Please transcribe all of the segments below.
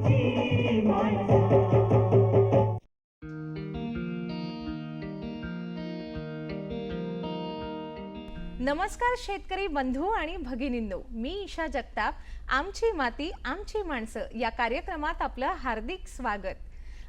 नमस्कार शेतकरी बंधू आणि भगिनींनो मी ईशा जगताप. आमची माती आमची माणसं या कार्यक्रमात आपलं हार्दिक स्वागत.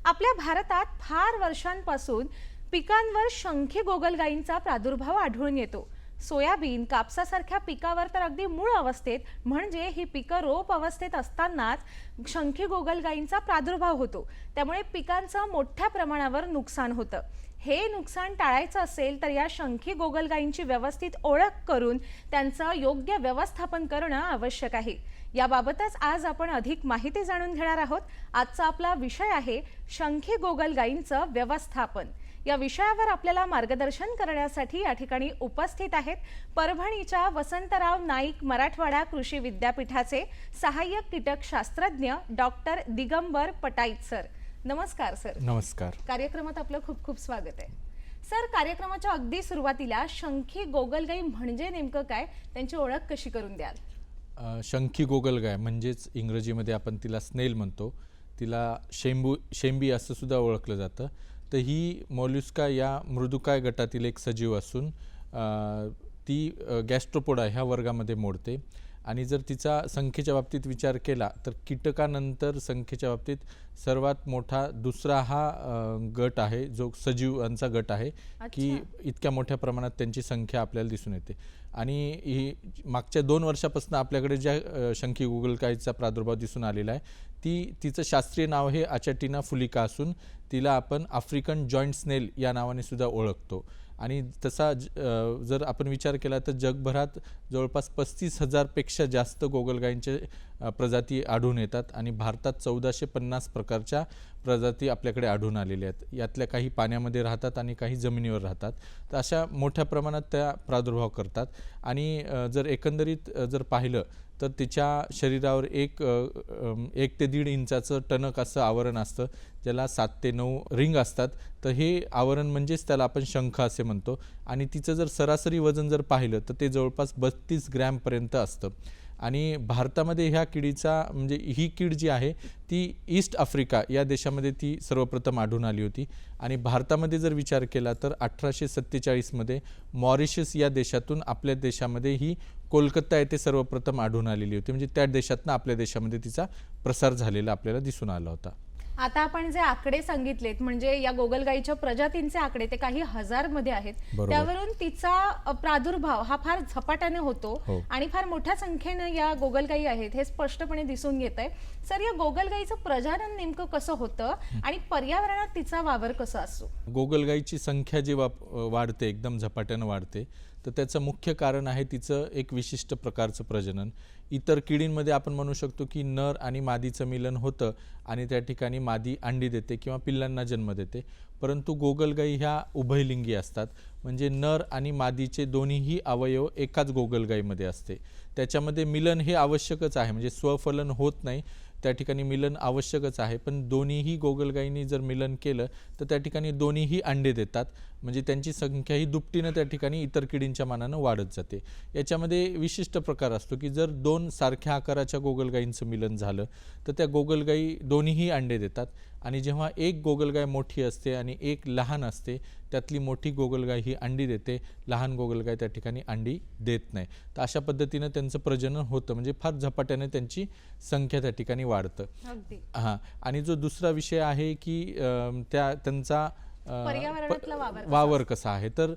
आपल्या भारतात फार वर्षांपासून पिकांवर शंखी गोगलगायींचा प्रादुर्भाव आढळून येतो. सोयाबीन कापसासारख्या पिकावर तर अगदी मूळ अवस्थेत म्हणजे ही पिकं रोप अवस्थेत असतानाच शंखी गोगलगायींचा प्रादुर्भाव होतो. त्यामुळे पिकांचं मोठ्या प्रमाणावर नुकसान होतं. हे नुकसान टाळायचं असेल तर या शंखी गोगलगायींची व्यवस्थित ओळख करून त्यांचं योग्य व्यवस्थापन करणं आवश्यक आहे. याबाबतच आज आपण अधिक माहिती जाणून घेणार आहोत. आजचा आपला विषय आहे शंखी गोगलगायींचं व्यवस्थापन. या विषयावर आपल्याला मार्गदर्शन करण्यासाठी या ठिकाणी उपस्थित आहेत परभणीच्या वसंतराव नाईक मराठवाडा कृषी विद्यापीठाचे सहाय्यक कीटक शास्त्रज्ञ डॉक्टर दिगंबर पटाईत सर. नमस्कार सर. नमस्कार. कार्यक्रमात आपलं खूप खूप स्वागत आहे. सर कार्यक्रमाच्या अगदी सुरुवातीला शंखी गोगलगाई म्हणजे नेमकं काय? त्यांची ओळख कशी करून द्याल? शंखी गोगलगाय म्हणजेच इंग्रजीमध्ये आपण तिला स्नेल म्हणतो. तिला शेंबू शेंबी असं सुद्धा ओळखलं जातं. तर ही मॉल्युस्का या मृदुकाय गटातील एक सजीव असून ती गॅस्ट्रोपोडा ह्या वर्गामध्ये मोडते. आणि जर तिचा संख्येच्या बाबतीत विचार केला तर कीटकानंतर संख्येच्या बाबतीत सर्वात मोठा दुसरा हा गट आहे जो सजीवांचा गट आहे की इतक्या मोठ्या प्रमाणात त्यांची संख्या आपल्याला दिसून येते. आणि ही मागच्या दोन वर्षापासून आपल्याकडे ज्या शंखी गुगलकायचा प्रादुर्भाव दिसून आलेला आहे ती तिचं शास्त्रीय नाव हे अचॅटिना फुलिका असून तिला आपण आफ्रिकन जॉईंट स्नेल या नावाने सुद्धा ओळखतो. आणि तसा ज- जर आपण विचार केला तर जगभरात जवळपास पस्तीस हजारपेक्षा जास्त गोगलगायींचे प्रजाती आढळून येतात आणि भारतात चौदाशे पन्नास प्रकारच्या प्रजाती आपल्याकडे आढळून आलेल्या आहेत. यातल्या काही पाण्यामध्ये राहतात आणि काही जमिनीवर राहतात. तर अशा मोठ्या प्रमाणात त्या प्रादुर्भाव करतात. आणि जर एकंदरीत जर पाहिलं तर तिच्या शरीरावर एक एक ते दीड इंचाचं टणक असं आवरण असतं ज्याला सात ते नऊ रिंग असतात. तर हे आवरण म्हणजेच त्याला आपण शंख असे म्हणतो. आणि तिचं जर सरासरी वजन जर पाहिलं तर ते जवळपास बत्तीस ग्रॅमपर्यंत असतं. आणि भारतामध्ये ह्या किडीचा म्हणजे ही कीड जी आहे ती ईस्ट आफ्रिका या देशामध्ये ती सर्वप्रथम आढळून आली होती. आणि भारतामध्ये जर विचार केला तर अठराशे सत्तेचाळीसमध्ये मॉरिशस या देशातून आपल्या देशामध्ये ही कोलकाता येथे सर्वप्रथम आढळून आलेली होती. म्हणजे त्या देशातनं आपल्या देशामध्ये तिचा प्रसार झालेला आपल्याला दिसून आला होता. आता आपण जे आकडे सांगितलेत म्हणजे या गोगलगाईच्या प्रजातींचे आकडे ते काही हजारमध्ये आहेत बरोबर. त्यावरून तिचा प्रादुर्भाव हा फार झपाट्याने होतो हो. आणि फार मोठ्या संख्येनं या गोगलगाई आहेत हे स्पष्टपणे दिसून येत आहे सर या गोगलगाईचं प्रजनन नेमकं कसं होतं आणि पर्यावरणात तिचा वावर कसा असतो गोगलगाईची संख्या जी वाप वाढते एकदम झपाट्यानं वाढते तर त्याचं मुख्य कारण आहे तिचं एक विशिष्ट प्रकारचं प्रजनन. इतर किडींमध्ये आपण म्हणू शकतो की नर आणि मादीचं मिलन होतं आणि त्या ठिकाणी मादी अंडी देते किंवा पिल्लांना जन्म देते. परंतु गोगलगाई ह्या उभयलिंगी असतात. म्हणजे नर आणि मादीचे दोन्हीही अवयव एकाच गोगलगाईमध्ये असते. त्याच्यामध्ये मिलन हे आवश्यकच आहे. म्हणजे स्वफलन होत नाही. त्या ठिकाणी मिलन आवश्यकच आहे. पण दोन्हीही गोगलगाईंनी जर मिलन केलं तर त्या ठिकाणी दोन्हीही अंडे देतात. म्हणजे त्यांची संख्या ही दुपटीनं त्या ठिकाणी इतर किडींच्या मानानं वाढत जाते. याच्यामध्ये विशिष्ट प्रकार असतो की जर दोन सारख्या आकाराच्या गोगलगाईंचं मिलन झालं तर त्या गोगलगाई दोन्हीही अंडे देतात आणि जेव्हा एक गोगलगाय मोठी असते आणि एक लहान असते त्यातली मोठी गोगलगाय ही अंडी देते. लहान गोगलगाय त्या ठिकाणी अंडी देत नाही. तर अशा पद्धतीनं त्यांचं प्रजनन होतं. म्हणजे फार झपाट्याने त्यांची संख्या त्या ठिकाणी वाढतं. हां. आणि जो दुसरा विषय आहे की त्या त्यांचा वावर कसा? आहे? तर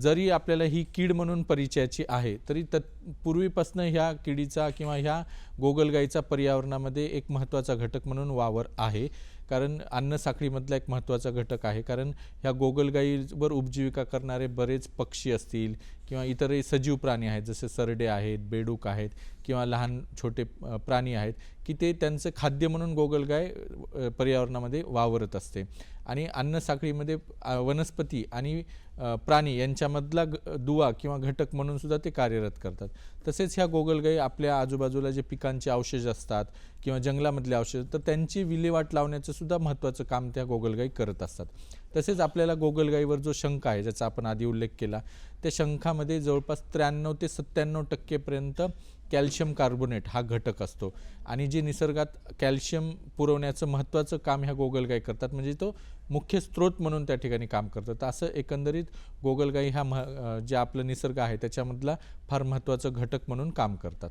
जरी आपल्याला ही कीड म्हणून परिचयाची आहे तरी तत् पूर्वीपासून ह्या किडीचा किंवा ह्या गोगलगाईचा पर्यावरणामध्ये एक महत्त्वाचा घटक म्हणून वावर आहे. कारण अन्न साखळीमधला एक महत्त्वाचा घटक आहे. कारण ह्या गोगलगाईवर उपजीविका करणारे बरेच पक्षी असतील किंवा इतरही सजीव प्राणी आहेत जसे सरडे आहेत बेडूक आहेत किंवा लहान छोटे प्राणी आहेत की ते त्यांचं खाद्य म्हणून गोगलगाय पर्यावरणामध्ये वावरत असते. आणि अन्न साखळीमध्ये वनस्पती आणि प्राणी यांच्यामधला ग दुवा किंवा घटक म्हणून सुद्धा ते कार्यरत करतात. तसेच ह्या गोगलगाई आपल्या आजूबाजूला जे पिकांचे अवशेष असतात किंवा जंगलामधले अवशेष तर त्यांची विल्हेवाट लावण्याचं सुद्धा महत्त्वाचं काम त्या गोगलगाई करत असतात. तसेच आपल्याला गोगलगाईवर जो शंका आहे ज्याचा आपण आधी उल्लेख केला त्या शंखामध्ये जवळपास त्र्याण्णव ते सत्त्याण्णव टक्केपर्यंत कॅल्शियम कार्बोनेट हा घटक असतो. आणि जे निसर्गात कॅल्शियम पुरवण्याचं महत्त्वाचं काम ह्या गोगलगाई करतात म्हणजे तो मुख्य स्रोत म्हणून त्या ठिकाणी काम करतात तर असं एकंदरीत गोगलगाई हा मह जे आपलं निसर्ग आहे त्याच्यामधला फार महत्त्वाचं घटक म्हणून काम करतात.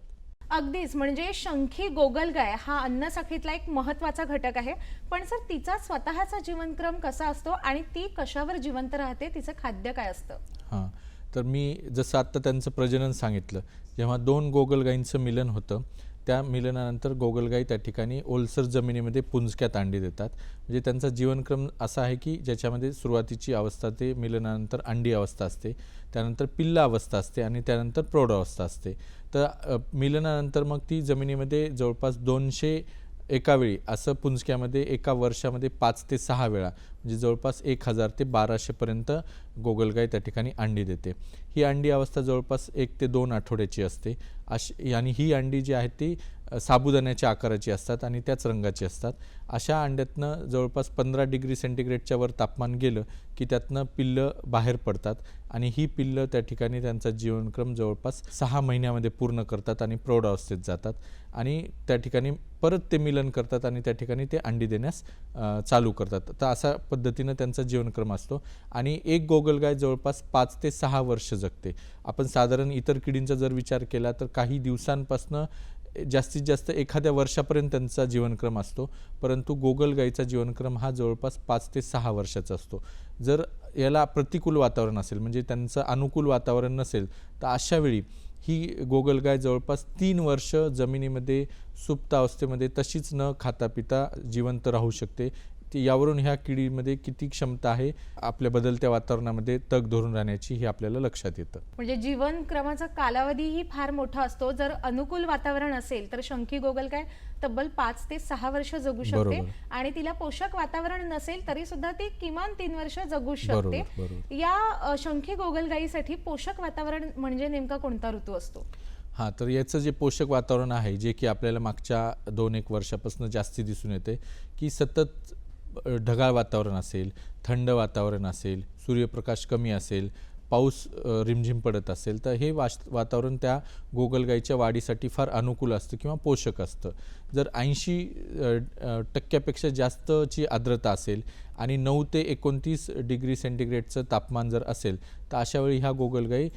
अगदीच. म्हणजे शंखी गोगलगाय हा अन्न साखळीतला एक महत्त्वाचा घटक आहे. पण सर तिचा स्वतःचा जीवनक्रम कसा असतो आणि ती कशावर जिवंत राहते? तिचं खाद्य काय असतं? हां. तर मी जसं आत्ता त्यांचं प्रजनन सांगितलं जेव्हा दोन गोगलगाईंचं मिलन होतं त्या मिलनानंतर गोगलगाई त्या ठिकाणी ओलसर जमिनीमध्ये पुंजक्यात अंडी देतात. म्हणजे त्यांचा जीवनक्रम असा आहे की ज्याच्यामध्ये सुरुवातीची अवस्था ते मिलनानंतर अंडी अवस्था असते त्यानंतर पिल्ला अवस्था असते आणि त्यानंतर प्रौढ अवस्था असते. तर मिलनानंतर मग ती जमिनीमध्ये जवळपास दोनशे एकावेळी असं पुंजक्यामध्ये एका वर्षामध्ये पाच ते सहा वेळा म्हणजे जवळपास एक हजार ते बाराशेपर्यंत गोगलगाय त्या ठिकाणी अंडी देते. ही अंडी अवस्था जवळपास एक ते दोन आठवड्याची असते. अशी आणि ही अंडी जी आहे ती साबुदाण्याच्या आकाराची असतात आणि त्याच रंगाची असतात. अशा अंड्यातनं जवळपास पंधरा डिग्री सेंटीग्रेडच्या वर तापमान गेलं की त्यातनं पिल्लं बाहेर पडतात आणि ही पिल्लं त्या ठिकाणी त्यांचा जीवनक्रम जवळपास सहा महिन्यामध्ये पूर्ण करतात आणि प्रौढ अवस्थेत जातात आणि त्या ठिकाणी परत ते मिलन करतात आणि त्या ठिकाणी ते अंडी देण्यास चालू करतात. तर अशा पद्धतीनं त्यांचा जीवनक्रम असतो आणि एक गोगलगाय जवळपास पाच ते सहा वर्ष जगते. आपण साधारण इतर किडींचा जर विचार केला तर काही दिवसांपासनं जास्तीत जास्त एखाद्या वर्षापर्यंत त्यांचा जीवनक्रम असतो. परंतु गोगलगाईचा जीवनक्रम हा जवळपास पाच ते सहा वर्षाचा असतो. जर याला प्रतिकूल वातावरण असेल म्हणजे त्यांचं अनुकूल वातावरण नसेल तर अशा वेळी ही गोगलगाय जवळपास तीन वर्ष जमिनीमध्ये सुप्त अवस्थेमध्ये तशीच न खाता पिता जिवंत राहू शकते. ती यावरून ह्या किडीमध्ये किती क्षमता आहे आपल्या बदलत्या वातावरणामध्ये तग धरून राहण्याची हे आपल्याला लक्षात येतं. म्हणजे जीवन क्रमाचा कालावधीही फार मोठा असतो. जर अनुकूल वातावरण असेल तर शंखी गोगलगाय तब्बल पाच ते सहा वर्ष जगू शकते. आणि तिला पोषक वातावरण नसेल तरी सुद्धा ती किमान तीन वर्ष जगू शकते. या शंखी गोगलगाईसाठी पोषक वातावरण म्हणजे नेमका कोणता ऋतू असतो? हां तर याचं जे पोषक वातावरण आहे जे की आपल्याला मागच्या दोन एक वर्षापासून जास्ती दिसून येते की सतत ढगाळ वातावरण असेल थंड वातावरण असेल सूर्यप्रकाश कमी असेल पाऊस रिमझिम पडत असेल तर हे वाश वातावरण त्या गोगलगाईच्या वाढीसाठी फार अनुकूल असतं किंवा पोषक असतं. जर ऐंशी टक्क्यापेक्षा जास्तची आर्द्रता असेल आणि नऊ ते एकोणतीस डिग्री सेंटीग्रेडचं तापमान जर असेल तर अशा वेळी ह्या गोगलगाई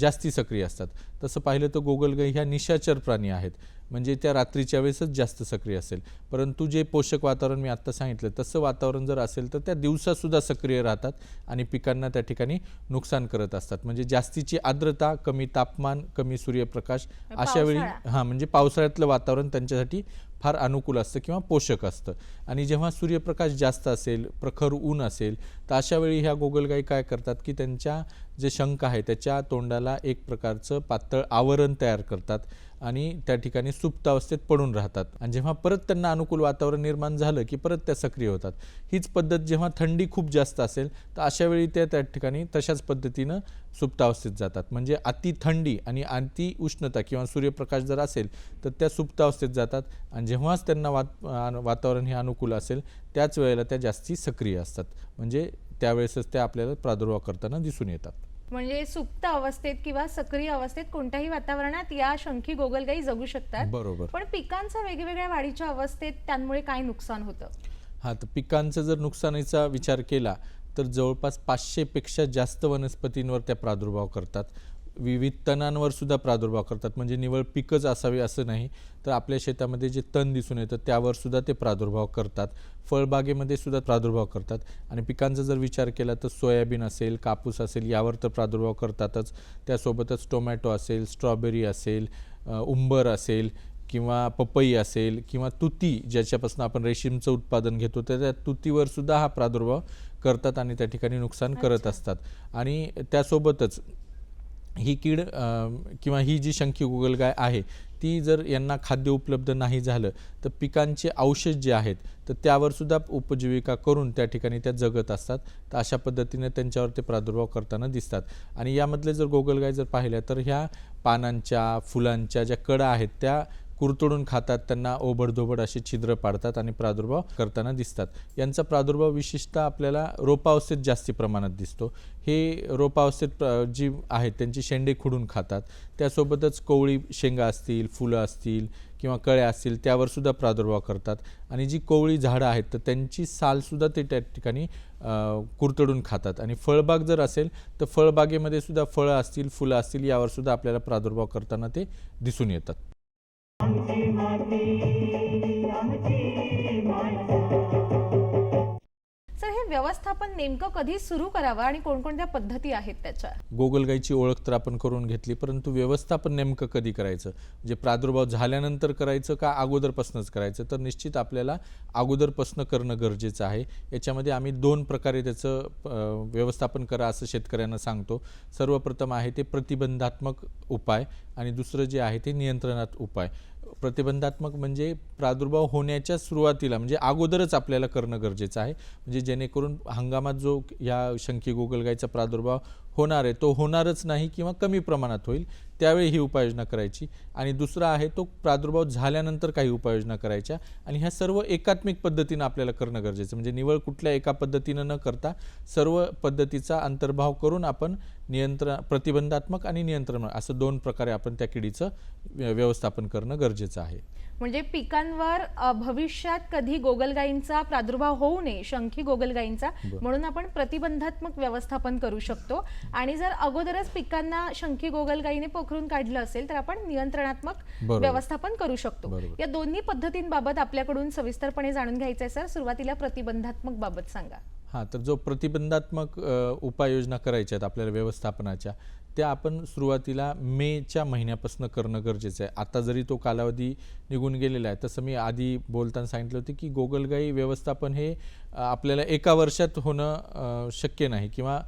जास्ती सक्रिय असतात. तसं पाहिलं तर गोगलगाई ह्या निशाचर प्राणी आहेत. म्हणजे त्या रात्रीच्या वेळेसच जास्त सक्रिय असेल. परंतु जे पोषक वातावरण मी आत्ता सांगितलं तसं वातावरण जर असेल तर त्या दिवसासुद्धा सक्रिय राहतात आणि पिकांना त्या ठिकाणी नुकसान करत असतात. म्हणजे जास्तीची आर्द्रता कमी तापमान कमी सूर्यप्रकाश अशा वेळी. हां म्हणजे पावसाळ्यातलं वातावरण त्यांच्यासाठी फार अनुकूल असतं किंवा पोषक असतं. आणि जेव्हा सूर्यप्रकाश जास्त असेल प्रखर ऊन असेल तर अशा वेळी ह्या गोगलगाई काय करतात की त्यांच्या जे शंख आहे त्याच्या तोंडाला एक प्रकारचं पातळ आवरण तयार करतात. आणि त्या ठिकाणी सुप्त अवस्थेत पडून राहतात. आणि जेव्हा परत त्यांना अनुकूल वातावरण निर्माण झालं की परत त्या सक्रिय होतात. हीच पद्धत जेव्हा थंडी खूप जास्त असेल तर अशा वेळी त्या त्या ठिकाणी तशाच पद्धतीनं सुप्त अवस्थेत जातात. म्हणजे अति थंडी आणि अति उष्णता किंवा सूर्यप्रकाश जर असेल तर त्या सुप्त अवस्थेत जातात. आणि जेव्हाच त्यांना वात वातावरण हे अनुकूल असेल त्याच वेळेला त्या जास्ती सक्रिय असतात. म्हणजे त्यावेळेसच त्या आपल्याला प्रादुर्भाव करताना दिसून येतात. म्हणजे सुप्त अवस्थेत किंवा सक्रिय अवस्थेत कोणत्याही वातावरणात या शंखी गोगलगाई जगू शकतात. बरोबर. पण पिकांच्या वेगवेगळ्या वाढीच्या अवस्थेत त्यामुळे काय नुकसान होतं? हां तर पिकांचं जर नुकसानीचा विचार केला तर जवळपास पाचशेपेक्षा जास्त वनस्पतींवर त्या प्रादुर्भाव करतात. विविध तणांवर सुद्धा प्रादुर्भाव करतात. म्हणजे निवळ पिकच असावे असं नाही तर आपल्या शेतामध्ये जे तण दिसून येतं त्यावर सुद्धा ते प्रादुर्भाव करतात. फळबागेमध्ये सुद्धा प्रादुर्भाव करतात. आणि पिकांचा जर विचार केला तर सोयाबीन असेल कापूस असेल यावर तर प्रादुर्भाव करतातच. त्यासोबतच टोमॅटो असेल स्ट्रॉबेरी असेल उंबर असेल किंवा पपई असेल किंवा तुती ज्याच्यापासून आपण रेशीमचं उत्पादन घेतो तर त्या तुतीवर सुद्धा हा प्रादुर्भाव करतात आणि त्या ठिकाणी नुकसान करत असतात. आणि त्यासोबतच ही कीड किंवा ही जी शंकी गोगलगाय आहे ती जर यांना खाद्य उपलब्ध नाही झालं तर पिकांचे अवशेष जे आहेत तर त्यावरसुद्धा उपजीविका करून त्या ठिकाणी त्या जगत असतात. तर अशा पद्धतीने त्यांच्यावर ते प्रादुर्भाव करताना दिसतात. आणि यामधले जर गोगलगाय जर पाहिल्या तर ह्या पानांच्या फुलांच्या ज्या कडा आहेत त्या कुरतडून खातात त्यांना ओबडधोबड असे छिद्र पाडतात आणि प्रादुर्भाव करताना दिसतात. यांचा प्रादुर्भाव विशेषतः आपल्याला रोपावस्थेत जास्ती प्रमाणात दिसतो. हे रोपावस्थेत प्र- जी आहेत त्यांची शेंडे खुडून खातात. त्यासोबतच कोवळी शेंगा असतील फुलं असतील किंवा कळ्या असतील त्यावरसुद्धा प्रादुर्भाव करतात. आणि जी कोवळी झाडं आहेत तर त्यांची सालसुद्धा ते त्या ठिकाणी कुरतडून खातात. आणि फळबाग जर असेल तर फळबागेमध्ये सुद्धा फळं असतील फुलं असतील यावरसुद्धा आपल्याला प्रादुर्भाव करताना ते दिसून येतात. आमची माती आमची व्यवस्थापन नेमकं कधी सुरू करावं आणि कोणकोणत्या पद्धती आहेत त्याच्या? गोगलगाईची ओळख तर आपण करून घेतली परंतु व्यवस्थापन नेमकं कधी करायचं? म्हणजे प्रादुर्भाव झाल्यानंतर करायचं का अगोदरपासूनच करायचं? तर निश्चित आपल्याला अगोदरपासून करणं गरजेचं आहे. याच्यामध्ये आम्ही दोन प्रकारे त्याचं व्यवस्थापन करा असं शेतकऱ्यांना सांगतो. सर्वप्रथम आहे ते प्रतिबंधात्मक उपाय आणि दुसरं जे आहे ते नियंत्रणात उपाय. प्रतिबंधात्मक म्हणजे प्रादुर्भाव होण्याच्या सुरुवातीला म्हणजे अगोदरच आपल्याला करणं गरजेचं आहे. म्हणजे जेणेकरून हंगामात जो या शंकी गोगलगायचा प्रादुर्भाव होणार आहे. तो होणारच नाही किंवा कमी प्रमाणात होईल त्यावेळी ही उपाययोजना करायची. आणि दुसरा आहे तो प्रादुर्भाव झाल्यानंतर काही उपाययोजना करायच्या. आणि ह्या सर्व एकात्मिक पद्धतीनं आपल्याला करणं गरजेचं म्हणजे निवळ कुठल्या एका पद्धतीनं न करता सर्व पद्धतीचा अंतर्भाव करून आपण नियंत्रण प्रतिबंधात्मक आणि नियंत्रण असं दोन प्रकारे आपण त्या किडीचं व्य- व्यवस्थापन करणं गरजेचं आहे. म्हणजे पिकांवर भविष्यात कधी गोगलगायींचा प्रादुर्भाव होऊ नये शंखी गोगलगायींचा म्हणून आपण प्रतिबंधात्मक व्यवस्थापन करू शकतो. आणि जर अगोदरच पिकांना शंखी गोगलगायीने पोखरून काढलं असेल तर आपण नियंत्रणात्मक. व्यवस्थापन करू शकतो. या दोन्ही पद्धतींबाबत आपल्याकडून सविस्तरपणे जाणून घ्यायचं आहे सर. सुरुवातीला प्रतिबंधात्मक बाबत सांगा. हां तर जो प्रतिबंधात्मक उपाययोजना करायच्या आहेत आपल्याला व्यवस्थापनाच्या त्या आपण सुरुवातीला मेच्या महिन्यापासून करणं गरजेचं आहे. आता जरी तो कालावधी निघून गेलेला आहे तसं मी आधी बोलताना सांगितलं होतं की गोगलगाई व्यवस्थापन हे आपल्याला एका वर्षात होणं शक्य नाही किंवा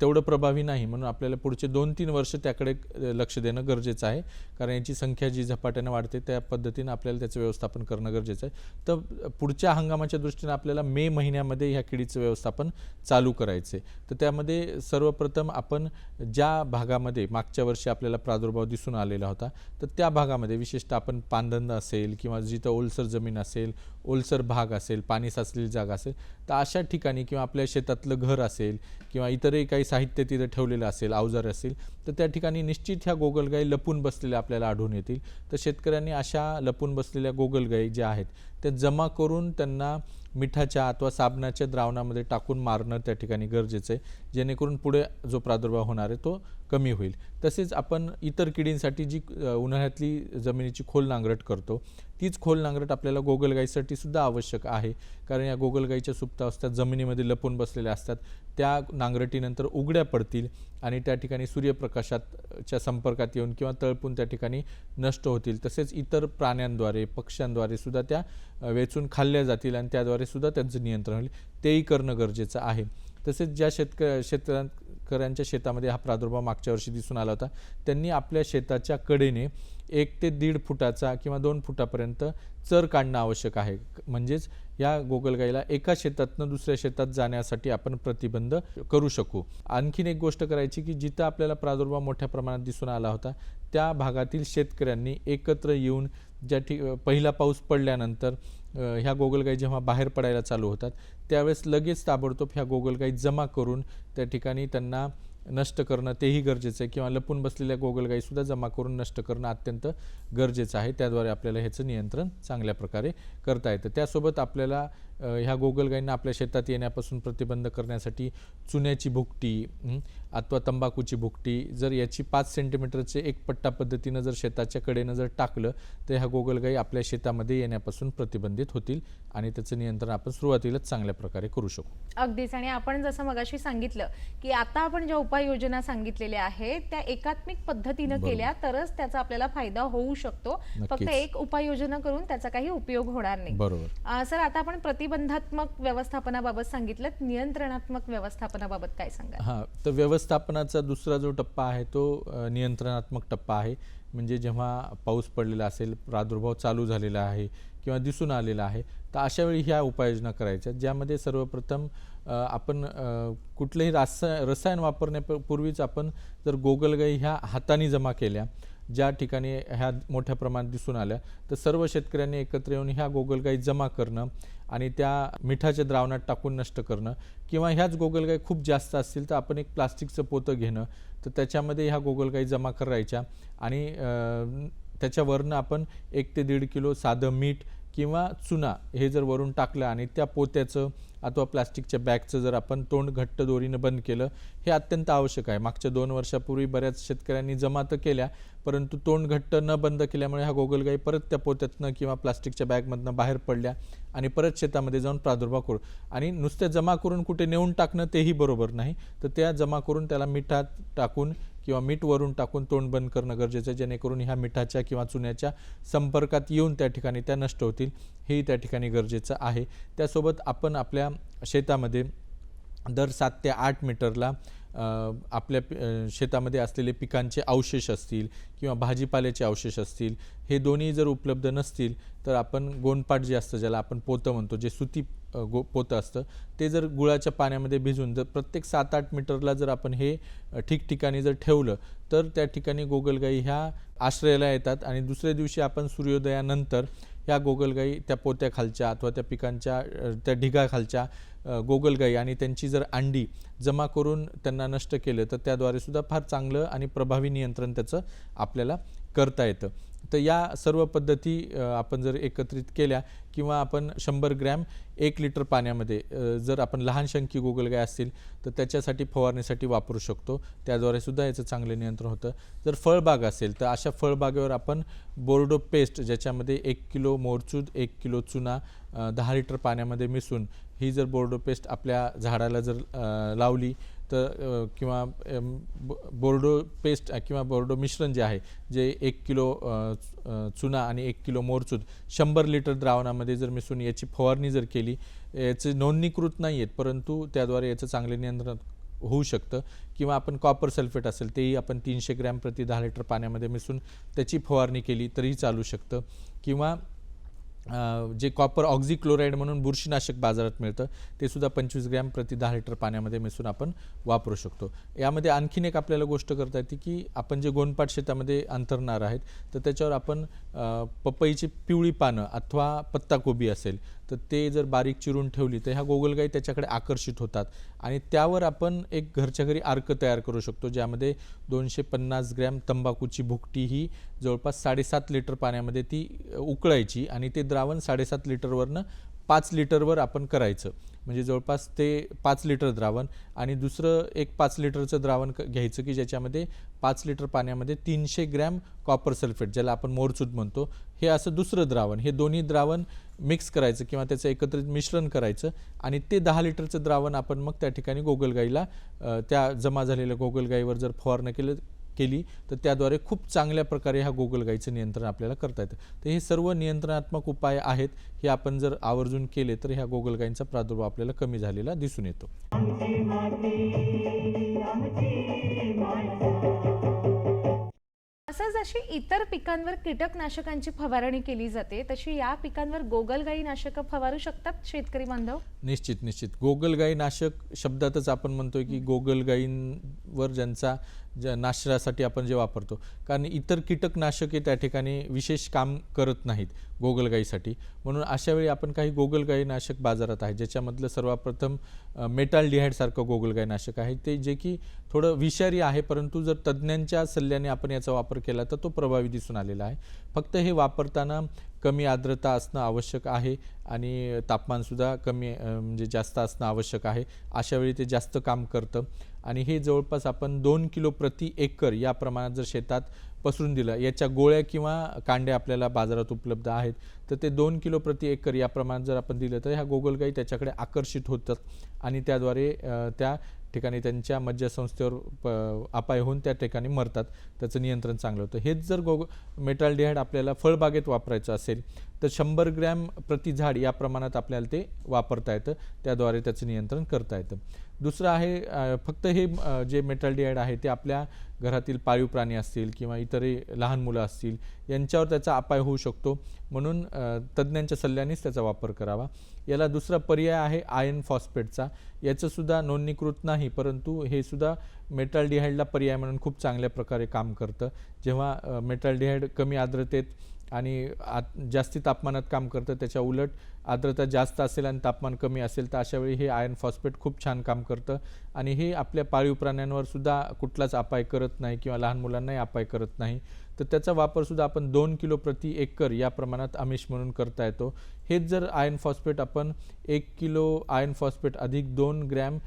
तेवढं प्रभावी नाही. म्हणून आपल्याला पुढचे दोन तीन वर्ष त्याकडे लक्ष देणं गरजेचं आहे. कारण याची संख्या जी झपाट्यानं वाढते त्या पद्धतीनं आपल्याला त्याचं व्यवस्थापन करणं गरजेचं आहे. तर पुढच्या हंगामाच्या दृष्टीने आपल्याला मे महिन्यामध्ये ह्या किडीचं व्यवस्थापन चालू करायचं आहे तर त्यामध्ये सर्वप्रथम आपण ज्या भागामध्ये मागच्या वर्षी आपल्याला प्रादुर्भाव दिसून आलेला होता तर त्या भागामध्ये विशेषतः आपण पानधंदा असेल किंवा जिथं ओलसर जमीन असेल ओलसर भाग असेल पाणी साचलेली जागा असेल तर अशा ठिकाणी किंवा आपल्या शेतातलं घर असेल किंवा इतरही काही साहित्य तिथं ठेवलेलं असेल अवजार असेल तर त्या ठिकाणी निश्चित ह्या गोगलगाई लपून बसलेल्या आपल्याला आढळून येतील. तर शेतकऱ्यांनी अशा लपून बसलेल्या गोगलगाई ज्या आहेत त्या जमा करून त्यांना मिठाच्या अथवा साबणाच्या द्रावणामध्ये टाकून मारणं त्या ठिकाणी गरजेचं आहे. जेणेकरून पुढे जो प्रादुर्भाव होणार आहे तो कमी होईल. तसेच आपण इतर किडींसाठी जी उन्हाळ्यातली जमिनीची खोल नांगरट करतो तीच खोल नांगरट आपल्याला गोगलगाईसाठी सुद्धा आवश्यक आहे. कारण या गोगलगाईच्या सुप्तावस्था जमिनीमध्ये लपून बसलेल्या असतात. त्या नांगरटीनंतर उघड्या पडतील आणि त्या ठिकाणी सूर्यप्रकाशाच्या संपर्कात येऊन किंवा तळपून त्या ठिकाणी नष्ट होतील. तसेच इतर प्राण्यांद्वारे पक्ष्यांद्वारे सुद्धा त्या वेचून खाल्ल्या जातील आणि त्याद्वारे सुद्धा त्यांचं नियंत्रण होईल. तेही करणं गरजेचं आहे. तसेच ज्या शेतक शेतकऱ्यांच्या शेतामध्ये हा प्रादुर्भाव मागच्या वर्षी दिसून आला होता. त्यांनी आपल्या शेताच्या कडेने एक ते दीड फुटाचा किंवा दोन फुटापर्यंत चर काढणं आवश्यक आहे. म्हणजेच या गोगलगाईला एका शेतातनं दुसऱ्या शेतात जाण्यासाठी आपण प्रतिबंध करू शकू. आणखीन एक गोष्ट करायची की जिथं आपल्याला प्रादुर्भाव मोठ्या प्रमाणात दिसून आला होता त्या भागातील शेतकऱ्यांनी एकत्र येऊन ज्या ठिक पहिला पाऊस पडल्यानंतर ह्या गोगलगाई जेव्हा बाहेर पडायला चालू होतात त्यावेळेस लगेच ताबडतोब ह्या गोगलगाई जमा करून त्या ठिकाणी त्यांना नष्ट करणं तेही गरजेचं आहे किंवा लपून बसलेल्या गोगलगाईसुद्धा जमा करून नष्ट करणं अत्यंत गरजेचं आहे. त्याद्वारे आपल्याला ह्याचं नियंत्रण चांगल्या प्रकारे करता येतं. त्यासोबत आपल्याला ह्या गोगलगायींना आपल्या शेतात येण्यापासून प्रतिबंध करण्यासाठी चुन्याची भुकटी अथवा तंबाखूची भुकटी जर याची पाच सेंटीमीटरचे एक पट्टा पद्धतीनं जर शेताच्या कडेनं जर टाकलं तर ह्या गोगलगायी आपल्या शेतामध्ये येण्यापासून प्रतिबंधित होतील आणि त्याचं नियंत्रण आपण सुरुवातीलाच चांगल्या प्रकारे करू शकू. अगदीच. आणि आपण जसं मगाशी सांगितलं की आता आपण ज्या उपाययोजना सांगितलेल्या आहेत त्या एकात्मिक पद्धतीनं. केल्या तरच त्याचा आपल्याला फायदा होऊ शकतो. फक्त. एक उपाययोजना करून त्याचा काही उपयोग होणार नाही. बरोबर. सर आता आपण प्रतिबंधात्मक व्यवस्थापनाबाबत सांगितलं. नियंत्रणात्मक व्यवस्थापनाबाबत काय सांगा हां तर व्यवस्थापनाचा दुसरा जो टप्पा आहे तो नियंत्रणात्मक टप्पा आहे. म्हणजे जेव्हा पाऊस पडलेला असेल प्रादुर्भाव चालू झालेला आहे किंवा दिसून आलेला आहे तर अशा वेळी ह्या उपाययोजना करायच्या ज्यामध्ये सर्वप्रथम आपण कुठलंही रासा रसायन वापरण्यापूर्वीच आपण जर गोगलगाई ह्या हाताने जमा केल्या ज्या ठिकाणी ह्या मोठ्या प्रमाणात दिसून आल्या तर सर्व शेतकऱ्यांनी एकत्र येऊन ह्या गोगलगाई जमा करणं आणि त्या मिठाच्या द्रावणात टाकून नष्ट करणं किंवा ह्याच गोगलगाई खूप जास्त असतील तर आपण एक प्लास्टिकचं पोतं घेणं तर त्याच्यामध्ये ह्या गोगलगाई जमा करायच्या आणि त्याच्यावरनं आपण एक ते दीड किलो साधं मीठ किंवा चुना हे जर वरून टाकलं आणि त्या पोत्याचं अथवा प्लास्टिकच्या बॅगचं जर आपण तोंड घट्ट दोरीनं बंद केलं हे अत्यंत आवश्यक आहे. मागच्या दोन वर्षापूर्वी बऱ्याच शेतकऱ्यांनी जमा तर केल्या परंतु तोंड घट्ट न बंद केल्यामुळे ह्या गोगलगाई परत त्या पोत्यातनं किंवा प्लास्टिकच्या बॅगमधनं बाहेर पडल्या आणि परत शेतामध्ये जाऊन प्रादुर्भाव करू. आणि नुसत्या जमा करून कुठे नेऊन टाकणं तेही बरोबर नाही. तर त्या जमा करून त्याला मिठात टाकून किंवा मीठ वरून टाकून तोंड बंद करणं गरजेचं आहे जेणेकरून ह्या मिठाच्या किंवा चुन्याच्या संपर्कात येऊन त्या ठिकाणी त्या नष्ट होतील हे त्या ठिकाणी गरजेचं आहे. त्यासोबत आपण आपल्या शेतामध्ये दर सात ते आठ मीटरला आपल्या पि- शेतामध्ये असलेले पिकांचे अवशेष असतील किंवा भाजीपाल्याचे अवशेष असतील हे दोन्ही जर उपलब्ध नसतील तर आपण गोंडपाट जे असतं ज्याला आपण पोतं म्हणतो जे सुती गो पोतं असतं ते जर गुळाच्या पाण्यामध्ये भिजून जर प्रत्येक सात आठ मीटरला जर आपण हे ठिकठिकाणी जर ठेवलं तर त्या ठिकाणी गोगलगाई ह्या आश्रयाला येतात आणि दुसऱ्या दिवशी आपण सूर्योदयानंतर ह्या गोगलगाई त्या पोत्याखालच्या अथवा त्या पिकांच्या त्या ढिगाखालच्या गोगलगाई आणि त्यांची जर अंडी जमा करून त्यांना नष्ट केलं तर त्याद्वारे सुद्धा फार चांगलं आणि प्रभावी नियंत्रण त्याचं आपल्याला करता येतं. तर या सर्व पद्धती आपण जर एकत्रित केल्या किंवा आपण शंभर ग्रॅम एक लिटर पाण्यामध्ये जर आपण लहान शंकी गोगलगाय असतील तर त्याच्यासाठी फवारणीसाठी वापरू शकतो. त्याद्वारे सुद्धा याचं चांगलं नियंत्रण होतं. जर फळबाग असेल तर अशा फळबागेवर आपण बोर्डो पेस्ट ज्याच्यामध्ये एक किलो मोरचूद एक किलो चुना दहा लिटर पाण्यामध्ये मिसळून ही जर बोर्डो पेस्ट आपल्या झाडाला जर लावली तर किंवा ब- बोर्डो पेस्ट किंवा बोर्डो मिश्रण जे आहे जे एक किलो चुना आणि एक किलो मोरचूद शंभर लिटर द्रावणामध्ये जर मिसळून याची फवारणी जर केली याचे नोंदणीकृत नाही आहेत परंतु त्याद्वारे याचं चांगले नियंत्रण होऊ शकतं. किंवा आपण कॉपर सल्फेट असेल तेही आपण तीनशे ग्रॅम प्रति दहा लिटर पाण्यामध्ये मिसळून त्याची फवारणी केली तरीही चालू शकतं. किंवा जे कॉपर ऑक्झिक्लोराईड म्हणून बुरशीनाशक बाजारात मिळतं ते सुद्धा पंचवीस ग्रॅम प्रति दहा लिटर पाण्यामध्ये मिसळून आपण वापरू शकतो. यामध्ये आणखीन एक आपल्याला गोष्ट करता येते की आपण जे गोंडपाट शेतामध्ये अंतरणार आहेत तर त्याच्यावर आपण पपईची पिवळी पानं अथवा पत्ताकोबी असेल तर ते जर बारीक चिरून ठेवली तर ह्या गोगलगाई त्याच्याकडे आकर्षित होतात. आणि त्यावर आपण एक घरच्या घरी अर्क तयार करू शकतो ज्यामध्ये दोनशे पन्नास ग्रॅम तंबाखूची भुकटी ही जवळपास साडेसात लिटर पाण्यामध्ये ती उकळायची आणि ते द्रावण साडेसात लिटरवरनं पाच लिटरवर आपण करायचं. म्हणजे जवळपास ते पाच लिटर द्रावण आणि दुसरं एक पाच लिटरचं द्रावण क- घ्यायचं की ज्याच्यामध्ये पाच लिटर पाण्यामध्ये तीनशे ग्रॅम कॉपर सल्फेट ज्याला आपण मोरचूद म्हणतो हे असं दुसरं द्रावण. हे दोन्ही द्रावण मिक्स करायचं किंवा त्याचं एकत्रित मिश्रण करायचं आणि ते दहा लिटरचं द्रावण आपण मग त्या ठिकाणी गोगलगाईला त्या जमा झालेल्या गोगलगाईवर जर फवारणं केलं केली तर त्याद्वारे खूप चांगल्या प्रकारे ह्या गोगलगाईचं नियंत्रण आपल्याला करता येतं. तर हे सर्व नियंत्रणात्मक उपाय आहेत हे आपण जर आवर्जून केले तर ह्या गोगलगाईंचा प्रादुर्भाव आपल्याला कमी झालेला दिसून येतो. असं जशी इतर पिकांवर कीटकनाशकांची फवारणी केली जाते तशी या पिकांवर गोगलगाई नाशक फवारू शकतात शेतकरी बांधव? निश्चित निश्चित. गोगलगाई नाशक शब्दातच आपण म्हणतोय की गोगलगाईंवर ज्यांचा ज्या नाशरासाठी आपण जे वापरतो. कारण इतर कीटकनाशके त्या ठिकाणी विशेष काम करत नाहीत गोगलगाईसाठी. म्हणून अशावेळी आपण काही गोगलगाई नाशक बाजारात आहे ज्याच्यामधलं सर्वप्रथम मेटाल डिहाईडसारखं गोगलगाई नाशक आहे. ते जे की थोडं विषारी आहे परंतु जर तज्ज्ञांच्या सल्ल्याने आपण याचा वापर केला तर तो प्रभावी दिसून आलेला आहे. फक्त हे वापरताना कमी आर्द्रता असणं आवश्यक आहे आणि तापमानसुद्धा कमी म्हणजे जास्त असणं आवश्यक आहे. अशावेळी ते जास्त काम करतं. आणि हे जवळपास आपण दोन किलो प्रति एकर या प्रमाणात जर शेतात पसरून दिलं याच्या गोळ्या किंवा कांड्या आपल्याला बाजारात उपलब्ध आहेत तर ते दोन किलो प्रति एकर या प्रमाणात जर आपण दिलं तर ह्या गोगलगाई त्याच्याकडे आकर्षित होतात. आणि त्याद्वारे त्या ठिकाणी त्यांच्या मज्जासंस्थेवर प अपाय होऊन त्या ठिकाणी मरतात. त्याचं नियंत्रण चांगलं होतं. हेच जर गोग मेटाल्डिहाइड आपल्याला फळबागेत वापरायचं असेल तर शंभर ग्रॅम प्रति झाड या प्रमाणात आपल्याला ते वापरता येतं. त्याद्वारे त्याचं नियंत्रण करता येतं. दुसरं आहे फक्त हे जे मेटल मेटाल्डिहाइड आहे ते आपल्या घरातील पाळीव प्राणी असतील किंवा इतरही लहान मुलं असतील यांच्यावर त्याचा अपाय होऊ शकतो. म्हणून तज्ज्ञांच्या सल्ल्यानेच त्याचा वापर करावा. याला दुसरा पर्याय आहे आयर्न फॉस्फेटचा याचंसुद्धा नोंदणीकृत नाही परंतु हे सुद्धा मेटल डिहाईडला पर्याय म्हणून खूप चांगल्या प्रकारे काम करतं. जेव्हा मेटल डिहाईड कमी आर्द्रतेत आणि आत जास्ती तापमानात काम करतं त्याच्या उलट आर्द्रता जास्त असेल आणि तापमान कमी असेल तर अशा वेळी हे आयर्न फॉस्फेट खूप छान काम करतं. आणि हे आपल्या पाळीव प्राण्यांवर सुद्धा कुठलाच अपाय करत नाही किंवा लहान मुलांनाही अपाय करत नाही. तर त्याचा वापरसुद्धा आपण दोन किलो प्रति एकर या प्रमाणात आमिष म्हणून करता येतो. हेच जर आयर्न फॉस्फेट आपण एक किलो आयर्न फॉस्फेट अधिक दोन ग्रॅम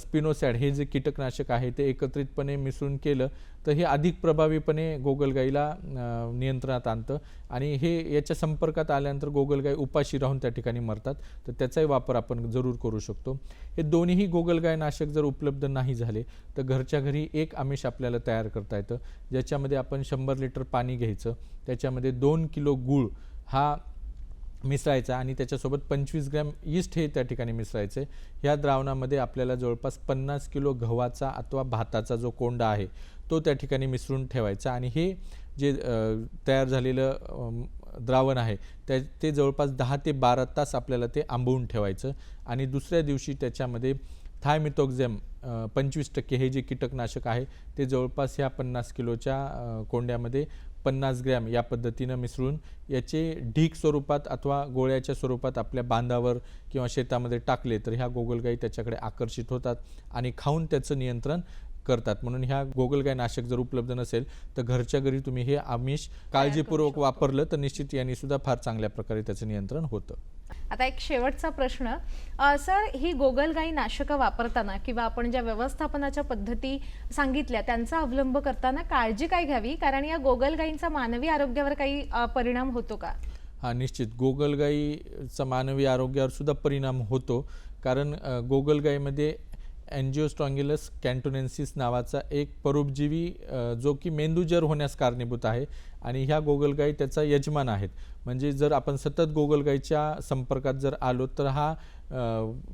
स्पिनोसॅड हे जे कीटकनाशक आहे ते एकत्रितपणे मिसळून केलं तर हे अधिक प्रभावीपणे गोगलगाईला नियंत्रणात आणतं. आणि हे याच्या संपर्कात आल्यानंतर गोगलगाई उपाशी राहून त्या ठिकाणी मरतात. तर त्याचाही वापर आपण जरूर करू शकतो. हे दोन्हीही गोगलगाय नाशक जर उपलब्ध नाही झाले तर घरच्या घरी एक आमिष आपल्याला तयार करता येतं. ज्याच्यामध्ये आपण शंभर लिटर पाणी घ्यायचं. त्याच्यामध्ये दोन किलो गूळ हा मिसळायचा आणि त्याच्यासोबत पंचवीस ग्रॅम ईस्ट हे त्या ठिकाणी मिसळायचं. ह्या द्रावणामध्ये आपल्याला जवळपास पन्नास किलो गव्हाचा अथवा भाताचा जो कोंडा आहे तो त्या ठिकाणी मिसळून ठेवायचा. आणि हे जे तयार झालेलं द्रावण आहे त्या ते जवळपास दहा ते बारा तास आपल्याला ते आंबवून ठेवायचं. आणि दुसऱ्या दिवशी त्याच्यामध्ये थायमिथोक्झेम पंचवीस टक्के हे जे कीटकनाशक आहे ते जवळपास ह्या पन्नास किलोच्या कोंड्यामध्ये पन्नास ग्रॅम या पद्धतीनं मिसळून याचे ढीक स्वरूपात अथवा गोळ्याच्या स्वरूपात आपल्या बांधावर किंवा शेतामध्ये टाकले तर ह्या गोगलगाई त्याच्याकडे आकर्षित होतात आणि खाऊन त्याचं नियंत्रण करतात. म्हणून ह्या गोगलगाय नाशक जर उपलब्ध नसेल तर घरच्या घरी तुम्ही हे आमिष काळजीपूर्वक वापरलं तर निश्चित यांनी सुद्धा फार चांगल्या प्रकारे त्याचं नियंत्रण होतं. आता एक शेवटचा प्रश्न. सर ही गोगलगाई नाशकं वापरताना किंवा आपण ज्या व्यवस्थापनाच्या पद्धती सांगितल्या त्यांचा अवलंब करताना काळजी काय घ्यावी? कारण या गोगलगाईंचा मानवी आरोग्यावर काही परिणाम होतो का? हा निश्चित. गोगलगाईचा मानवी आरोग्यावर सुद्धा परिणाम होतो. कारण गोगलगाईमध्ये अँजिओस्ट्रॉंगिलस कॅन्टोनेन्सिस नावाचा एक परोपजीवी जो की मेंदूजर होण्यास कारणीभूत आहे आणि ह्या गोगलगाई त्याचा यजमान आहेत. म्हणजे जर आपण सतत गोगलगाईच्या संपर्कात जर आलो तर हा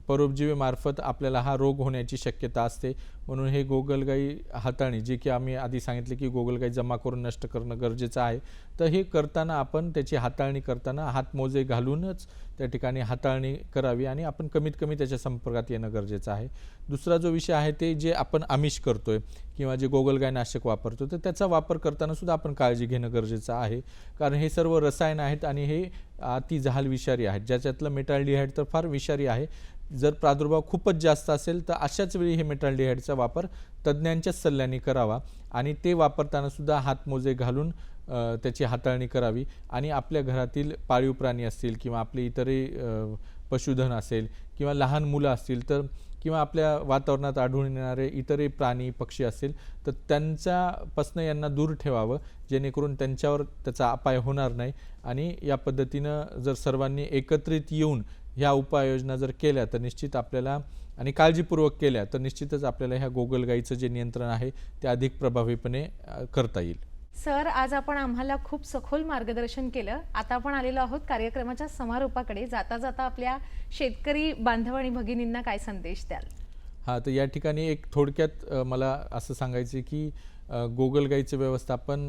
परोपजीवीमार्फत आपल्याला हा रोग होण्याची शक्यता असते. म्हणून हे गोगलगाई हाताळणी जे की आम्ही आधी सांगितले की गोगलगाई जमा करून नष्ट करणं गरजेचं आहे. तर हे करताना आपण त्याची हाताळणी करताना हातमोजे घालूनच त्या ठिकाणी हाताळणी करावी आणि आपण कमीत कमी त्याच्या संपर्कात येणं गरजेचं आहे. दुसरा जो विषय आहे ते जे आपण आमिष करतोय किंवा जे गोगलगाय नाशक वापरतो तर त्याचा वापर करताना सुद्धा आपण काळजी घेणं गरजेचं आहे. कारण हे सर्व रसायन आहेत आणि हे अति जहाल विषारी आहेत. ज्याच्यातलं मेटाल्डिहाइड तर फार विषारी आहे. जर प्रादुर्भाव खूपच जास्त असेल तर अशाच वेळी हे मेटाल्डिहाइडचा वापर तज्ज्ञांच्याच सल्ल्याने करावा आणि ते वापरताना सुद्धा हातमोजे घालून त्याची हाताळणी करावी. आणि आपल्या घरातील पाळीव प्राणी असतील किंवा आपले इतरही पशुधन असेल किंवा लहान मुलं असतील तर किंवा आपल्या वातावरणात आढळून येणारे इतरही प्राणी पक्षी असतील तर त्यांच्यापासनं यांना दूर ठेवावं जेणेकरून त्यांच्यावर त्याचा अपाय होणार नाही. आणि या पद्धतीनं जर सर्वांनी एकत्रित येऊन ह्या उपाययोजना जर केल्या तर निश्चित आपल्याला आणि काळजीपूर्वक केल्या तर निश्चितच आपल्याला ह्या गोगलगाईचं जे नियंत्रण आहे ते अधिक प्रभावीपणे करता येईल. सर आज आपण आम्हाला खूप सखोल मार्गदर्शन केलं. आता आपण आलेलो आहोत कार्यक्रमाच्या समारोपाकडे. जाता जाता आपल्या शेतकरी बांधव आणि भगिनींना काय संदेश द्याल? हां तर या ठिकाणी एक थोडक्यात मला असं सांगायचं की गोगलगाईचं व्यवस्थापन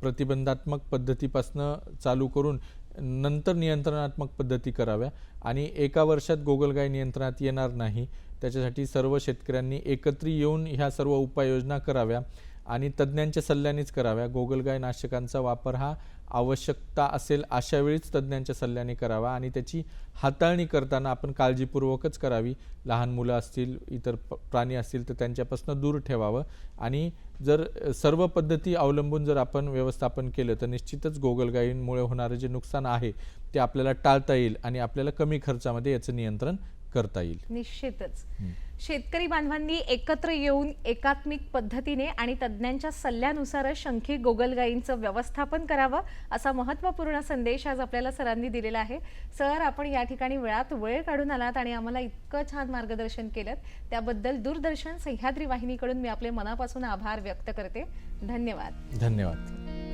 प्रतिबंधात्मक पद्धतीपासनं चालू करून नंतर नियंत्रणात्मक पद्धती कराव्या. आणि एका वर्षात गोगलगाय नियंत्रणात येणार नाही. त्याच्यासाठी सर्व शेतकऱ्यांनी एकत्र येऊन ह्या सर्व उपाययोजना कराव्या. आणि तज्ज्ञांच्या सल्ल्यानेच कराव्या. गोगलगाय नाशकांचा वापर हा आवश्यकता असेल अशा वेळीच तज्ज्ञांच्या सल्ल्याने करावा आणि त्याची हाताळणी करताना आपण काळजीपूर्वकच करावी. लहान मुलं असतील इतर प- प्राणी असतील तर त्यांच्यापासून दूर ठेवावं. आणि जर सर्व पद्धती अवलंबून जर आपण व्यवस्थापन केलं तर निश्चितच गोगलगायींमुळे होणारं जे नुकसान आहे ते आपल्याला टाळता येईल आणि आपल्याला कमी खर्चामध्ये याचं नियंत्रण करता येईल. निश्चितच. शेतकरी बांधवांनी एकत्र येऊन एकात्मिक पद्धतीने आणि तज्ज्ञांच्या सल्ल्यानुसारच शंखी गोगलगायींचं व्यवस्थापन करावं असा महत्त्वपूर्ण संदेश आज आपल्याला सरांनी दिलेला आहे. सर आपण या ठिकाणी वेळात वेळ काढून आलात आणि आम्हाला इतकं छान मार्गदर्शन केलं त्याबद्दल दूरदर्शन सह्याद्री वाहिनीकडून मी आपले मनापासून आभार व्यक्त करते. धन्यवाद. धन्यवाद.